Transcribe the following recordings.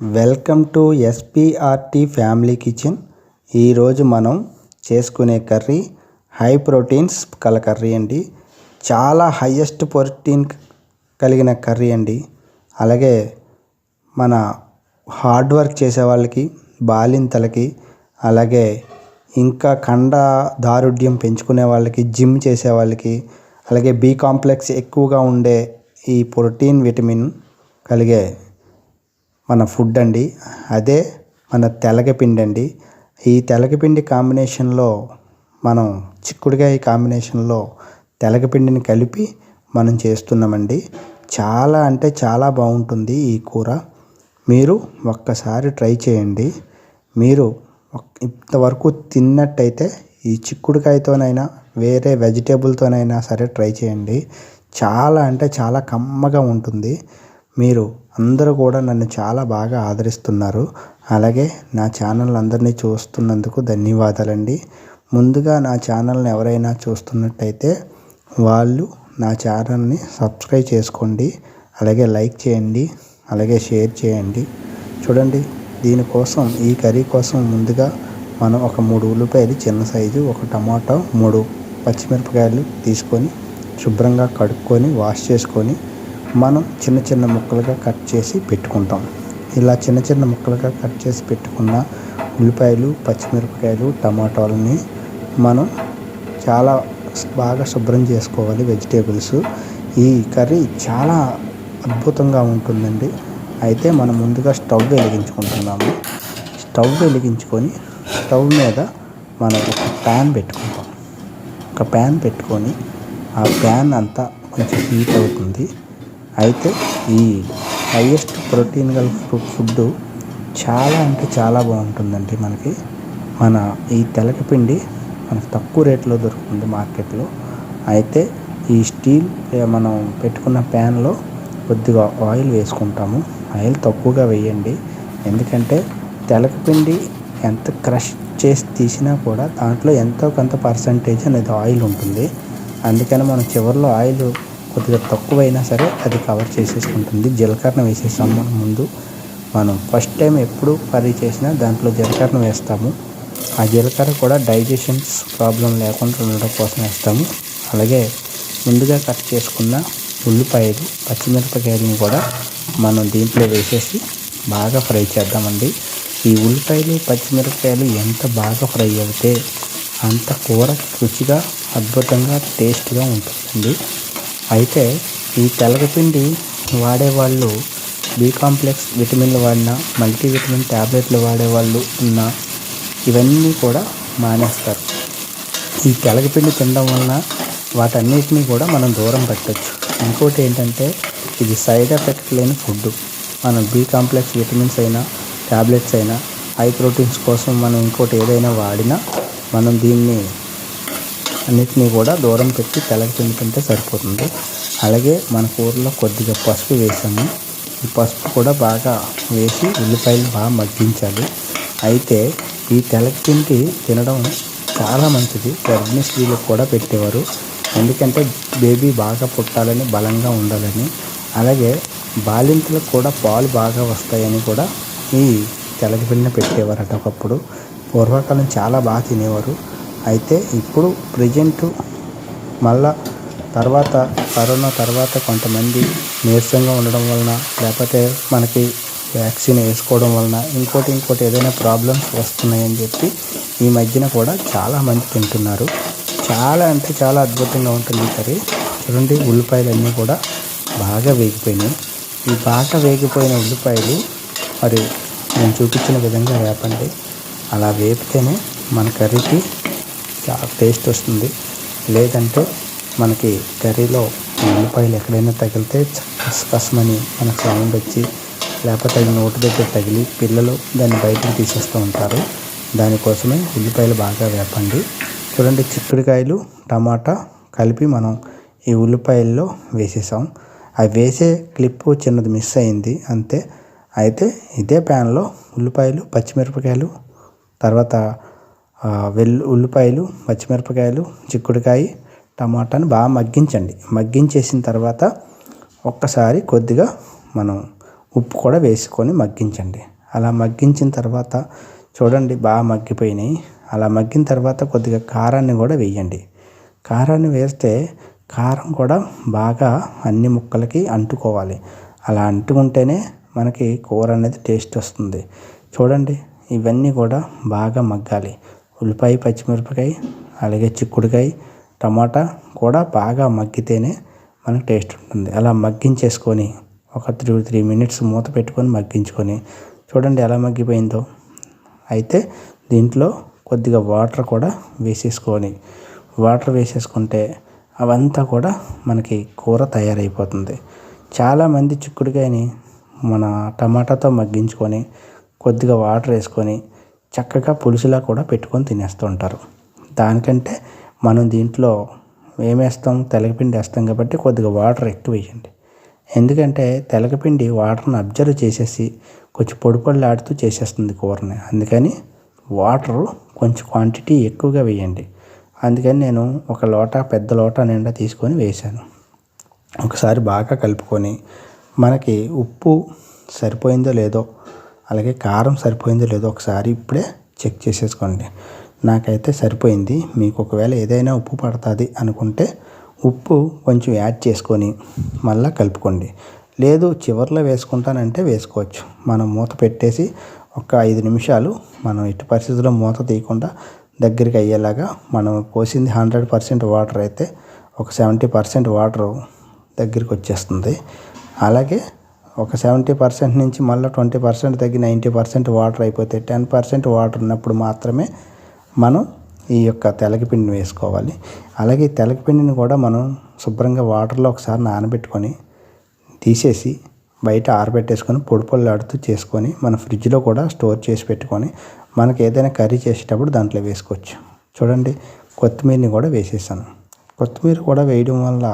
Welcome to SPRT family kitchen. ఈరోజు మనం చేసుకునే కర్రీ హై ప్రోటీన్స్ కల కర్రీ అండి. చాలా హయ్యెస్ట్ ప్రోటీన్ కలిగిన కర్రీ అండి. అలాగే మన హార్డ్ వర్క్ చేసే వాళ్ళకి బాలింతలకి అలాగే ఇంకా కండ దారుఢ్యం పెంచుకునే వాళ్ళకి జిమ్ చేసే వాళ్ళకి అలాగే బి కాంప్లెక్స్ ఎక్కువగా ఉండే ఈ ప్రోటీన్ విటమిన్ కలిగే మన ఫుడ్ అండి. అదే మన తెలగపిండి అండి. ఈ తెలగపిండి కాంబినేషన్లో మనం చిక్కుడుకాయ కాంబినేషన్లో తెలగపిండిని కలిపి మనం చేస్తున్నామండి. చాలా అంటే చాలా బాగుంటుంది ఈ కూర. మీరు ఒక్కసారి ట్రై చేయండి. మీరు ఇంతవరకు తిన్నట్టయితే ఈ చిక్కుడుకాయతోనైనా వేరే వెజిటేబుల్తోనైనా సరే ట్రై చేయండి. చాలా అంటే చాలా కమ్మగా ఉంటుంది. మీరు అందరూ కూడా నన్ను చాలా బాగా ఆదరిస్తున్నారు. అలాగే నా ఛానల్ అందరినీ చూస్తున్నందుకు ధన్యవాదాలండి. ముందుగా నా ఛానల్ని ఎవరైనా చూస్తున్నట్టయితే వాళ్ళు నా ఛానల్ని సబ్స్క్రైబ్ చేసుకోండి. అలాగే లైక్ చేయండి. అలాగే షేర్ చేయండి. చూడండి దీనికోసం ఈ కర్రీ కోసం ముందుగా మనం ఒక మూడు ఉల్లిపాయలు చిన్న సైజు ఒక టమాటో మూడు పచ్చిమిరపకాయలు తీసుకొని శుభ్రంగా కడుక్కొని వాష్ చేసుకొని మనం చిన్న చిన్న ముక్కలుగా కట్ చేసి పెట్టుకుంటాం. ఇలా చిన్న చిన్న ముక్కలుగా కట్ చేసి పెట్టుకున్న ఉల్లిపాయలు పచ్చిమిరపకాయలు టమాటాలని మనం చాలా బాగా శుభ్రం చేసుకోవాలి వెజిటేబుల్స్. ఈ కర్రీ చాలా అద్భుతంగా ఉంటుందండి. అయితే మనం ముందుగా స్టవ్ వెలిగించుకుంటున్నాము. స్టవ్ వెలిగించుకొని స్టవ్ మీద మనం ఒక ప్యాన్ పెట్టుకుంటాం. ఒక ప్యాన్ పెట్టుకొని ఆ ప్యాన్ అంతా కొంచెం హీట్ అవుతుంది. అయితే ఈ హైయెస్ట్ ప్రోటీన్ గల ఫుడ్ చాలా అంటే చాలా బాగుంటుందండి మనకి. మన ఈ తెలకపిండి మనకు తక్కువ రేట్లో దొరుకుతుంది మార్కెట్లో. అయితే ఈ స్టీల్ మనం పెట్టుకున్న ప్యాన్లో కొద్దిగా ఆయిల్ వేసుకుంటాము. ఆయిల్ తక్కువగా వేయండి. ఎందుకంటే తెలకపిండి ఎంత క్రష్ చేసి తీసినా కూడా దాంట్లో ఎంతో కొంత పర్సంటేజ్ అనేది ఆయిల్ ఉంటుంది. అందుకని మనం చివరిలో ఆయిల్ కొద్దిగా తక్కువైనా సరే అది కవర్ చేసేసుకుంటుంది. జీలకర్ర వేసేసాము మనం ముందు. మనం ఫస్ట్ టైం ఎప్పుడు కర్రీ చేసినా దాంట్లో జీలకర్ర వేస్తాము. ఆ జీలకర్ర కూడా డైజెషన్స్ ప్రాబ్లం లేకుండా ఉండడం కోసం వేస్తాము. అలాగే ముందుగా కట్ చేసుకున్న ఉల్లిపాయలు పచ్చిమిరపకాయలను కూడా మనం దీంట్లో వేసేసి బాగా ఫ్రై చేద్దామండి. ఈ ఉల్లిపాయలు పచ్చిమిరపకాయలు ఎంత బాగా ఫ్రై అవుతే అంత కూర రుచిగా అద్భుతంగా టేస్ట్గా ఉంటుందండి. అయితే ఈ తెలగపిండి వాడేవాళ్ళు బి కాంప్లెక్స్ విటమిన్లు వాడిన మల్టీవిటమిన్ ట్యాబ్లెట్లు వాడేవాళ్ళు ఉన్న ఇవన్నీ కూడా మానేస్తారు. ఈ తెలగపిండి తినడం వలన వాటన్నిటినీ కూడా మనం దూరం పెట్టచ్చు. ఇంకోటి ఏంటంటే ఇది సైడ్ ఎఫెక్ట్ లేని ఫుడ్. మనం బి కాంప్లెక్స్ విటమిన్స్ అయినా ట్యాబ్లెట్స్ అయినా హై ప్రోటీన్స్ కోసం మనం ఇంకోటి ఏదైనా వాడినా మనం దీన్ని అన్నిటినీ కూడా దూరం పెట్టి తెల్లకి పిండుకుంటే సరిపోతుంది. అలాగే మన కూరలో కొద్దిగా పసుపు వేసాము. ఈ పసుపు కూడా బాగా వేసి ఉల్లిపాయలు బాగా మగ్గించాలి. అయితే ఈ తెలగపిండి తినడం చాలా మంచిది. గర్భిణీ స్త్రీలకు కూడా పెట్టేవారు. ఎందుకంటే బేబీ బాగా పుట్టాలని బలంగా ఉండాలని. అలాగే బాలింతలకు కూడా పాలు బాగా వస్తాయని కూడా ఈ తెలగపిండిని పెట్టేవారట ఒకప్పుడు. పూర్వకాలం చాలా బాగా తినేవారు. అయితే ఇప్పుడు ప్రజెంటు మళ్ళా తర్వాత కరోనా తర్వాత కొంతమంది నీరసంగా ఉండడం వలన లేకపోతే మనకి వ్యాక్సిన్ వేసుకోవడం వలన ఇంకోటి ఇంకోటి ఏదైనా ప్రాబ్లమ్స్ వస్తున్నాయని చెప్పి ఈ మధ్యన కూడా చాలామంది తింటున్నారు. చాలా అంటే చాలా అద్భుతంగా ఉంటుంది కర్రీ చూడండి ఉల్లిపాయలు అన్నీ కూడా బాగా వేగిపోయినాయి. ఈ బాగా వేగిపోయిన ఉల్లిపాయలు మరి నేను చూపించిన విధంగా వేపండి. అలా వేపితేనే మన కర్రీకి చాలా టేస్ట్ వస్తుంది. లేదంటే మనకి కర్రీలో ఉల్లిపాయలు ఎక్కడైనా తగిలితే కసమని మన సౌండ్ వచ్చి లేకపోతే అది నోటి దగ్గర తగిలి పిల్లలు దాన్ని బయటకు తీసేస్తూ ఉంటారు. దానికోసమే ఉల్లిపాయలు బాగా వేపండి. చూడండి చిక్కుడుకాయలు టమాటా కలిపి మనం ఈ ఉల్లిపాయల్లో వేసేసాం. అవి వేసే క్లిప్పు చిన్నది మిస్ అయింది. అంతే. అయితే ఇదే ప్యాన్లో ఉల్లిపాయలు పచ్చిమిరపకాయలు తర్వాత వెల్లు ఉల్లిపాయలు పచ్చిమిరపకాయలు చిక్కుడుకాయ టమాటాని బాగా మగ్గించండి. మగ్గించేసిన తర్వాత ఒక్కసారి కొద్దిగా మనం ఉప్పు కూడా వేసుకొని మగ్గించండి. అలా మగ్గించిన తర్వాత చూడండి బాగా మగ్గిపోయినాయి. అలా మగ్గిన తర్వాత కొద్దిగా కారాన్ని కూడా వేయండి. కారాన్ని వేస్తే కారం కూడా బాగా అన్ని ముక్కలకి అంటుకోవాలి. అలా అంటుకుంటేనే మనకి కూర అనేది టేస్ట్ వస్తుంది. చూడండి ఇవన్నీ కూడా బాగా మగ్గాలి. ఉల్లిపాయ పచ్చిమిరపకాయ అలాగే చిక్కుడుకాయ టమాటా కూడా బాగా మగ్గితేనే మనకు టేస్ట్ ఉంటుంది. అలా మగ్గించేసుకొని ఒక త్రీ త్రీ మినిట్స్ మూత పెట్టుకొని మగ్గించుకొని చూడండి ఎలా మగ్గిపోయిందో. అయితే దీంట్లో కొద్దిగా వాటర్ కూడా వేసేసుకొని వాటర్ వేసేసుకుంటే అవంతా కూడా మనకి కూర తయారైపోతుంది. చాలామంది చిక్కుడుకాయని మన టమాటాతో మగ్గించుకొని కొద్దిగా వాటర్ వేసుకొని చక్కగా పులుసులా కూడా పెట్టుకొని తినేస్తూ ఉంటారు. దానికంటే మనం దీంట్లో ఏమేస్తాం? తెలగపిండి వేస్తాం కాబట్టి కొద్దిగా వాటర్ ఎక్కువ వేయండి. ఎందుకంటే తెలగపిండి వాటర్ని అబ్జర్వ్ చేసేసి కొంచెం పొడి పొడిలాడుతూ చేసేస్తుంది కూరని. అందుకని వాటర్ కొంచెం క్వాంటిటీ ఎక్కువగా వేయండి. అందుకని నేను ఒక లోట పెద్ద లోట నిండా తీసుకొని వేశాను. ఒకసారి బాగా కలుపుకొని మనకి ఉప్పు సరిపోయిందో లేదో అలాగే కారం సరిపోయిందో లేదో ఒకసారి ఇప్పుడే చెక్ చేసేసుకోండి. నాకైతే సరిపోయింది. మీకు ఒకవేళ ఏదైనా ఉప్పు పడుతుంది అనుకుంటే ఉప్పు కొంచెం యాడ్ చేసుకొని మళ్ళీ కలుపుకోండి. లేదు చివరిలో వేసుకుంటానంటే వేసుకోవచ్చు. మనం మూత పెట్టేసి ఒక ఐదు నిమిషాలు మనం ఎట్టి పరిస్థితుల్లో మూత తీయకుండా దగ్గరికి అయ్యేలాగా మనం పోసింది హండ్రెడ్ పర్సెంట్ వాటర్ అయితే ఒక సెవెంటీ పర్సెంట్ వాటర్ దగ్గరికి వచ్చేస్తుంది. అలాగే ఒక సెవెంటీ పర్సెంట్ నుంచి మళ్ళీ ట్వంటీ పర్సెంట్ తగ్గి నైంటీ పర్సెంట్ వాటర్ అయిపోతే టెన్ పర్సెంట్ వాటర్ ఉన్నప్పుడు మాత్రమే మనం ఈ యొక్క తెలగపిండిని వేసుకోవాలి. అలాగే ఈ తెలగపిండిని కూడా మనం శుభ్రంగా వాటర్లో ఒకసారి నానబెట్టుకొని తీసేసి బయట ఆరబెట్టేసుకొని పొడి పొల్లాడుతూ చేసుకొని మన ఫ్రిడ్జ్లో కూడా స్టోర్ చేసి పెట్టుకొని మనకి ఏదైనా కర్రీ చేసేటప్పుడు దాంట్లో వేసుకోవచ్చు. చూడండి కొత్తిమీరని కూడా వేసేసాను. కొత్తిమీర కూడా వేయడం వల్ల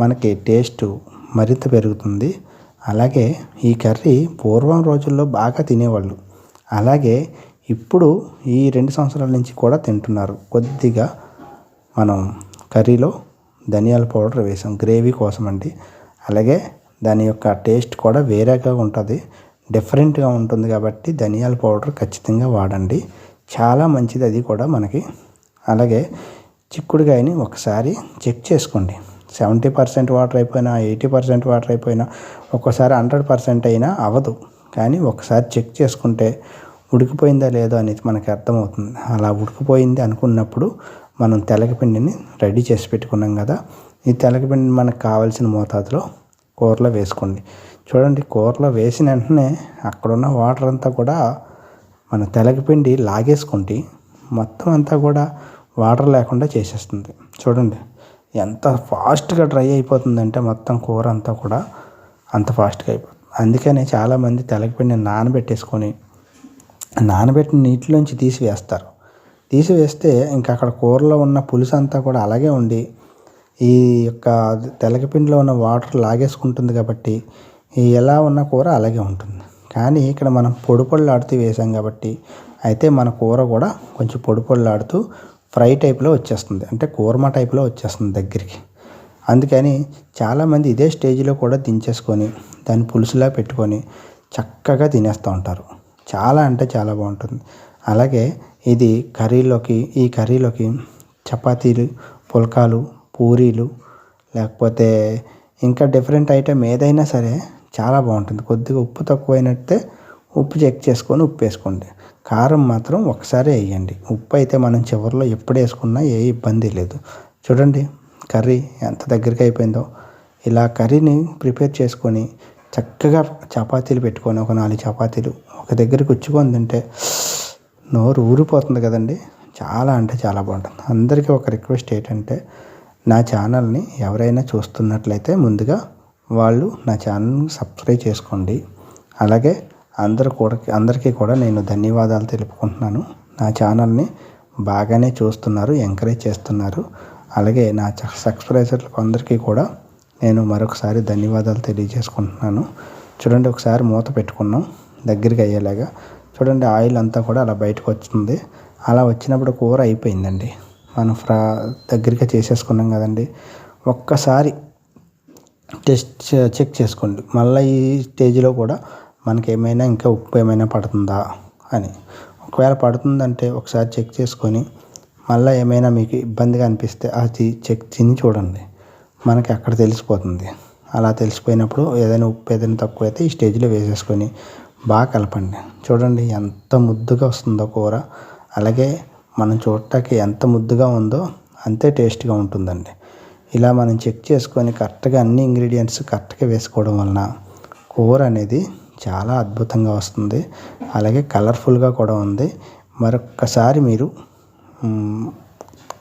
మనకి టేస్ట్ మరింత పెరుగుతుంది. అలాగే ఈ కర్రీ పూర్వం రోజుల్లో బాగా తినేవాళ్ళు. అలాగే ఇప్పుడు ఈ రెండు సంవత్సరాల నుంచి కూడా తింటున్నారు. కొద్దిగా మనం కర్రీలో ధనియాల పౌడర్ వేసాం. గ్రేవీ కోసం అండి. అలాగే దాని యొక్క టేస్ట్ కూడా వేరేగా ఉంటుంది. డిఫరెంట్గా ఉంటుంది కాబట్టి ధనియాల పౌడర్ ఖచ్చితంగా వాడండి. చాలా మంచిది అది కూడా మనకి. అలాగే చిక్కుడుకాయని ఒకసారి చెక్ చేసుకోండి. సెవెంటీ పర్సెంట్ వాటర్ అయిపోయినా ఎయిటీ పర్సెంట్ వాటర్ అయిపోయినా ఒక్కోసారి హండ్రెడ్ పర్సెంట్ అయినా అవ్వదు. కానీ ఒకసారి చెక్ చేసుకుంటే ఉడికిపోయిందా లేదో అనేది మనకి అర్థమవుతుంది. అలా ఉడికిపోయింది అనుకున్నప్పుడు మనం తెలగపిండిని రెడీ చేసి పెట్టుకున్నాం కదా. ఈ తెలగపిండిని మనకు కావాల్సిన మోతాదులో కూరలో వేసుకోండి. చూడండి కూరలో వేసిన వెంటనే అక్కడున్న వాటర్ అంతా కూడా మన తెలగపిండి లాగేసుకుంటే మొత్తం అంతా కూడా వాటర్ లేకుండా చేసేస్తుంది. చూడండి. ఎంత ఫాస్ట్గా డ్రై అయిపోతుందంటే మొత్తం కూర అంతా కూడా అంత ఫాస్ట్గా అయిపోతుంది. అందుకనే చాలామంది తెలగపిండిని నానబెట్టేసుకొని నానబెట్టిన నీటిలోంచి తీసివేస్తారు. తీసివేస్తే ఇంకా అక్కడ కూరలో ఉన్న పులుసు అంతా కూడా అలాగే ఉండి ఈ యొక్క తెలగపిండిలో ఉన్న వాటర్ లాగేసుకుంటుంది కాబట్టి ఎలా ఉన్న కూర అలాగే ఉంటుంది. కానీ ఇక్కడ మనం పొడి పొడిలాడుతూ వేసాం కాబట్టి అయితే మన కూర కూడా కొంచెం పొడి పొడిలాడుతూ ఫ్రై టైప్లో వచ్చేస్తుంది. అంటే కూర్మా టైప్లో వచ్చేస్తుంది దగ్గరికి. అందుకని చాలామంది ఇదే స్టేజ్లో కూడా దించేసుకొని దాన్ని పులుసులా పెట్టుకొని చక్కగా తినేస్తూ ఉంటారు. చాలా అంటే చాలా బాగుంటుంది. అలాగే ఇది కర్రీలోకి ఈ కర్రీలోకి చపాతీలు పుల్కాలు పూరీలు లేకపోతే ఇంకా డిఫరెంట్ ఐటెం ఏదైనా సరే చాలా బాగుంటుంది. కొద్దిగా ఉప్పు తక్కువైనట్టే ఉప్పు చెక్ చేసుకొని ఉప్పు వేసుకోండి. కారం మాత్రం ఒకసారి వేయండి. ఉప్పు అయితే మనం చివరిలో ఎప్పుడు వేసుకున్నా ఏ ఇబ్బంది లేదు. చూడండి కర్రీ ఎంత దగ్గరికి అయిపోయిందో. ఇలా కర్రీని ప్రిపేర్ చేసుకొని చక్కగా చపాతీలు పెట్టుకొని ఒక నాలుగు చపాతీలు ఒక దగ్గర కూర్చుకొని తింటే నోరు ఊరిపోతుంది కదండి. చాలా అంటే చాలా బాగుంటుంది. అందరికీ ఒక రిక్వెస్ట్ ఏంటంటే నా ఛానల్ని ఎవరైనా చూస్తున్నట్లయితే ముందుగా వాళ్ళు నా ఛానల్ని సబ్స్క్రైబ్ చేసుకోండి. అలాగే అందరు కూడా అందరికీ కూడా నేను ధన్యవాదాలు తెలుపుకుంటున్నాను. నా ఛానల్ని బాగానే చూస్తున్నారు ఎంకరేజ్ చేస్తున్నారు. అలాగే నా సబ్స్క్రైబర్లకు అందరికీ కూడా నేను మరొకసారి ధన్యవాదాలు తెలియజేసుకుంటున్నాను. చూడండి ఒకసారి మూత పెట్టుకున్నాం దగ్గరికి అయ్యేలాగా. చూడండి ఆయిల్ అంతా కూడా అలా బయటకు వస్తుంది అలా వచ్చినప్పుడు కూర అయిపోయిందండి. మనం ఫ్రా దగ్గరగా చేసేసుకున్నాం కదండి. ఒక్కసారి టెస్ట్ చెక్ చేసుకోండి. మళ్ళీ ఈ స్టేజ్లో కూడా మనకి ఏమైనా ఇంకా ఉప్పు ఏమైనా పడుతుందా అని. ఒకవేళ పడుతుందంటే ఒకసారి చెక్ చేసుకొని మళ్ళీ ఏమైనా మీకు ఇబ్బందిగా అనిపిస్తే అది చెక్ తిని చూడండి. మనకి అక్కడ తెలిసిపోతుంది. అలా తెలిసిపోయినప్పుడు ఏదైనా ఉప్పు ఏదైనా తక్కువ అయితే ఈ స్టేజ్లో వేసేసుకొని బాగా కలపండి. చూడండి ఎంత ముద్దుగా వస్తుందో కూర. అలాగే మనం చూడటానికి ఎంత ముద్దుగా ఉందో అంతే టేస్ట్గా ఉంటుందండి. ఇలా మనం చెక్ చేసుకొని కరెక్ట్గా అన్ని ఇంగ్రీడియంట్స్ కరెక్ట్గా వేసుకోవడం వలన కూర అనేది చాలా అద్భుతంగా వస్తుంది. అలాగే కలర్ఫుల్గా కూడా ఉంది. మరొక్కసారి మీరు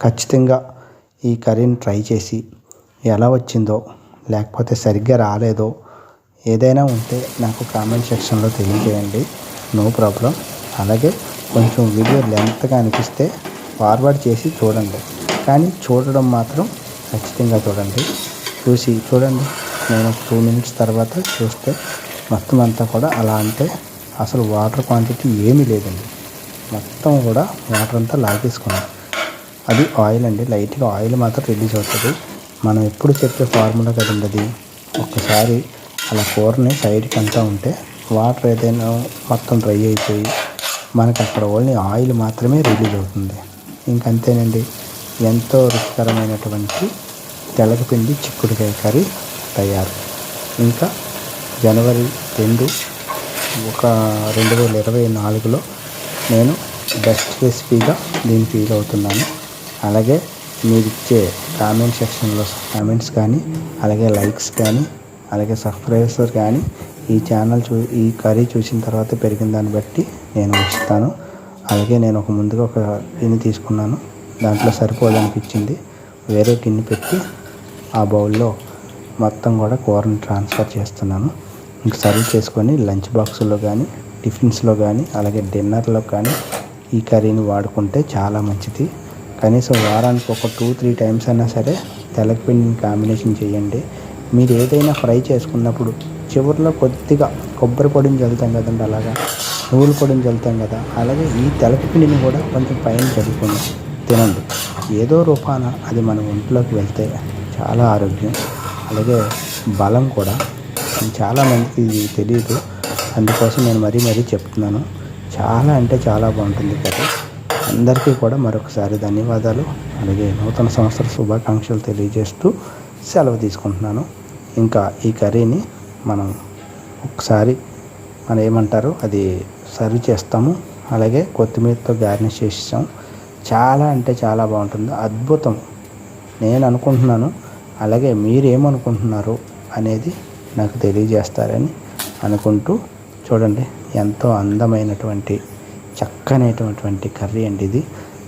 ఖచ్చితంగా ఈ కర్రీని ట్రై చేసి ఎలా వచ్చిందో లేకపోతే సరిగ్గా రాలేదో ఏదైనా ఉంటే నాకు కామెంట్ సెక్షన్లో తెలియజేయండి. No problem. అలాగే కొంచెం వీడియో లెంత్గా అనిపిస్తే ఫార్వర్డ్ చేసి చూడండి. కానీ చూడడం మాత్రం ఖచ్చితంగా చూడండి. చూసి చూడండి. నేను టూ మినిట్స్ తర్వాత చూస్తే మొత్తం అంతా కూడా అలా అంటే అసలు వాటర్ క్వాంటిటీ ఏమీ లేదండి. మొత్తం కూడా వాటర్ అంతా లాగేసుకున్నాం. అది ఆయిల్ అండి. లైట్గా ఆయిల్ మాత్రం రిలీజ్ అవుతుంది. మనం ఎప్పుడు చెప్పే ఫార్ములా కదండి అది? ఒక్కసారి అలా కూరని సైడ్కి అంతా ఉంటే వాటర్ ఏదైనా మొత్తం డ్రై అయిపోయి మనకి అక్కడ ఓన్లీ ఆయిల్ మాత్రమే రిలీజ్ అవుతుంది. ఇంకంతేనండి. ఎంతో రుచికరమైనటువంటి తెలగపిండి చిక్కుడుకాయ కర్రీ తయారు. ఇంకా జనవరి రెండు ఒక రెండు వేల ఇరవై నాలుగులో నేను బెస్ట్ రెసిపీగా దీన్ని ఫీల్ అవుతున్నాను. అలాగే మీరు ఇచ్చే కామెంట్ సెక్షన్లో కామెంట్స్ కానీ అలాగే లైక్స్ కానీ అలాగే సబ్స్క్రైబర్స్ కానీ ఈ ఛానల్ చూ ఈ కర్రీ చూసిన తర్వాత పెరిగిన దాన్ని బట్టి నేను ఇస్తాను అలాగే నేను ఒక ముందుగా ఒక గిన్నె తీసుకున్నాను. దాంట్లో సరిపోదనిపించింది. వేరే గిన్నె పెట్టి ఆ బౌల్లో మొత్తం కూడా కూరని ట్రాన్స్ఫర్ చేస్తున్నాను. మీకు సర్వ్ చేసుకొని లంచ్ బాక్సుల్లో కానీ టిఫిన్స్లో కానీ అలాగే డిన్నర్లో కానీ ఈ కర్రీని వాడుకుంటే చాలా మంచిది. కనీసం వారానికి ఒక టూ త్రీ టైమ్స్ అయినా సరే తెలగపిండిని కాంబినేషన్ చేయండి. మీరు ఏదైనా ఫ్రై చేసుకున్నప్పుడు చివరిలో కొద్దిగా కొబ్బరి పొడిని చల్లుతాం కదండి అలాగా? నువ్వుల పొడిని చల్లుతాం కదా? అలాగే ఈ తెలగపిండిని కూడా కొంచెం పైన చల్లుకొని తినండి. ఏదో రూపాన అది మన ఒంట్లోకి వెళ్తే చాలా ఆరోగ్యం. అలాగే బలం కూడా. చాలా మందికి ఇది తెలియదు అందుకోసం నేను మరీ మరీ చెప్తున్నాను. చాలా అంటే చాలా బాగుంటుంది కదా అందరికీ కూడా మరొకసారి ధన్యవాదాలు. అలాగే నూతన సంవత్సర శుభాకాంక్షలు తెలియజేస్తూ సెలవు తీసుకుంటున్నాను. ఇంకా ఈ కర్రీని మనం ఒకసారి మనం ఏమంటారు? అది సర్వ్ చేస్తాము. అలాగే కొత్తిమీరతో గార్నిష్ చేసాం చాలా అంటే చాలా బాగుంటుంది. అద్భుతం. నేను అనుకుంటున్నాను. అలాగే మీరు ఏమనుకుంటున్నారు అనేది నాకు తెలియజేస్తారని అనుకుంటూ చూడండి ఎంతో అందమైనటువంటి చక్కనైనటువంటి కర్రీ అండి ఇది.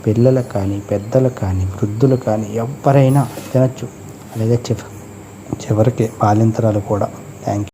పిల్లలకు కానీ పెద్దలకు కానీ వృద్ధులు కానీ ఎవరైనా తినచ్చు. అలాగే చివ చివరికి బాలింతరాలు కూడా. Thank you